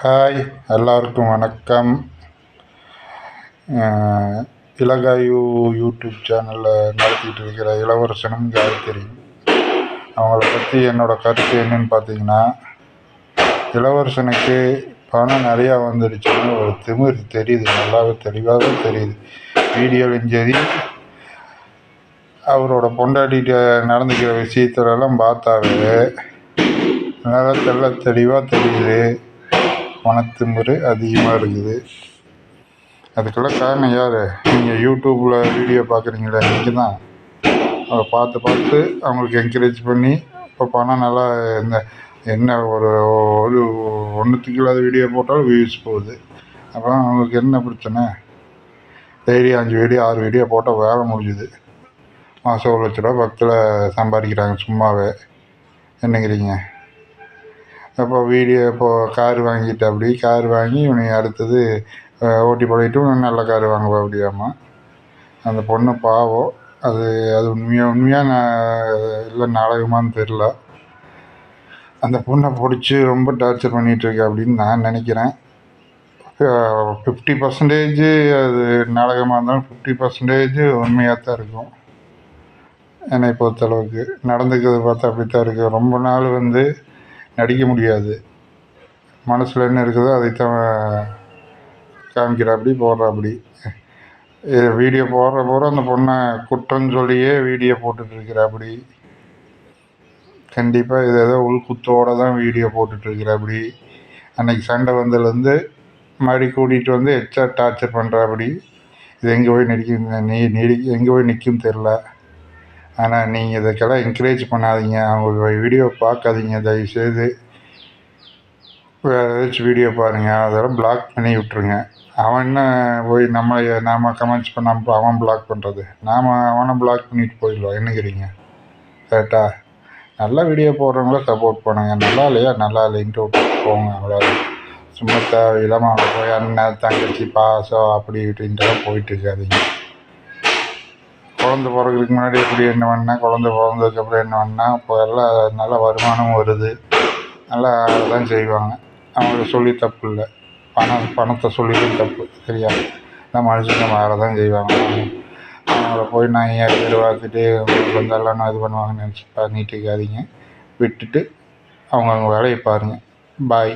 Hi எல்லாருக்கும் வணக்கம். இலகாயு YouTube சேனலில் நடத்திட்டு இருக்கிற இளவரசனும் காயத்ரி அவங்கள பற்றி என்னோடய கருத்து என்னன்னு பார்த்தீங்கன்னா இளவரசனுக்கு பணம் நிறையா வந்துடுச்சுன்னு ஒரு திமிர் தெரியுது நல்லாவே தெளிவாகவே தெரியுது. வீடியோலையும் சரி அவரோட பொண்டாட்டிகிட்ட நடந்துக்கிற விஷயத்துலலாம் பார்த்தாவே நல்லா தெல்ல தெளிவாக தெரியுது. பணத்திமிரு அதிகமாக இருக்குது. அதுக்கெல்லாம் காரணம் யார்? நீங்கள் யூடியூப்பில் வீடியோ பார்க்குறீங்களே நீங்கள் தான் அதை பார்த்து பார்த்து அவங்களுக்கு என்கரேஜ் பண்ணி இப்போ பணம் நல்லா இந்த என்ன ஒரு ஒரு ஒன்றுத்துக்கு இல்லாத வீடியோ போட்டாலும் வியூஸ் போகுது. அப்புறம் அவங்களுக்கு என்ன பிரச்சனை? டெய்லி அஞ்சு வீடியோ ஆறு வீடியோ போட்டால் வேலை முடிஞ்சுது. மாதம் ஒரு லட்ச ரூபா பக்கத்தில் சம்பாதிக்கிறாங்க சும்மாவே. என்னங்கிறீங்க? அப்போ வீடியோ இப்போது கார் வாங்கிட்டு அப்படி கார் வாங்கி இவனை அடுத்தது ஓட்டி பழகிட்டும் நல்ல கார் வாங்க முடியாமல் அந்த பொண்ணு பாவம். அது அது உண்மையாக உண்மையாக நான் இல்லை நாடகமான்னு தெரில அந்த பொண்ணை பிடிச்சி ரொம்ப டார்ச்சர் பண்ணிகிட்ருக்கு அப்படின்னு நான் நினைக்கிறேன். ஃபிஃப்டி பர்சன்டேஜ் அது நாடகமாக இருந்தாலும் ஃபிஃப்டி பர்சன்டேஜ் உண்மையாக தான் இருக்கும். என்னை பொறுத்தளவுக்கு. நடந்துக்கிறது பார்த்தா அப்படி தான் இருக்குது ரொம்ப நாள் வந்து நடிக்க முடியாது. மனசில் என்ன இருக்குதோ அதைத்தான் காமிக்கிறாப்படி போடுறாப்படி. வீடியோ போடுற போகிற அந்த பொண்ணை குற்றம்னு சொல்லியே வீடியோ போட்டுட்ருக்கிறாப்படி கண்டிப்பாக இது ஏதோ உள்குத்தோடு தான் வீடியோ போட்டுட்ருக்கிறாப்படி அன்றைக்கி சண்டை வந்ததுலேருந்து மறுபடி கூட்டிகிட்டு வந்து எச்சா டார்ச்சர் பண்ணுறாப்படி இது எங்கே போய் நடிக்கும் நீ நீடி எங்கே போய் நிற்கும் தெரில ஆனால் நீங்கள் இதுக்கெல்லாம் என்கரேஜ் பண்ணாதீங்க. அவங்க வீடியோ பார்க்காதீங்க. தயவுசெய்து வேறு ஏதாச்சும் வீடியோ பாருங்கள் அதெல்லாம் பிளாக் பண்ணி விட்ருங்க அவன் என்ன போய் நம்ம நாம் கமெண்ட்ஸ் பண்ணாமல் அவன் பிளாக் பண்ணுறது நாம் அவனை பிளாக் பண்ணிட்டு போயிடலாம் என்னங்கிறீங்க கரெக்டா நல்லா வீடியோ போடுறவங்கள சப்போர்ட் பண்ணுங்கள் நல்லா இல்லையா? நல்லா இல்லைன்ட்டு விட்டு போங்க. அவ்வளோ சும்மா தேவையில்லாமல் போய் அண்ணன் தங்கச்சி பாசம் அப்படி இப்படின்ட்டுலாம் போயிட்டு இருக்காதிங்க. குழந்த பிறகுறதுக்கு முன்னாடி எப்படி என்ன பண்ணேன்? குழந்த பிறந்ததுக்கப்புறம் என்ன பண்ணேன்? இப்போ எல்லாம் நல்ல வருமானமும் வருது. நல்லா தான் செய்வாங்க. அவங்களுக்கு சொல்லி தப்பு இல்லை. பணம் பணத்தை சொல்லியும் தப்பு சரியா? இந்த மனுஷங்க வேறு தான் செய்வாங்க. அவங்கள போய் நான் ஏன் பேர் பார்த்துட்டு உங்களுக்கு வந்து எல்லாம் இது பண்ணுவாங்கன்னு நினச்சி பண்ணிட்டு இருக்காதீங்க விட்டுட்டு அவங்கவுங்க வேலையை பாருங்கள் பாய்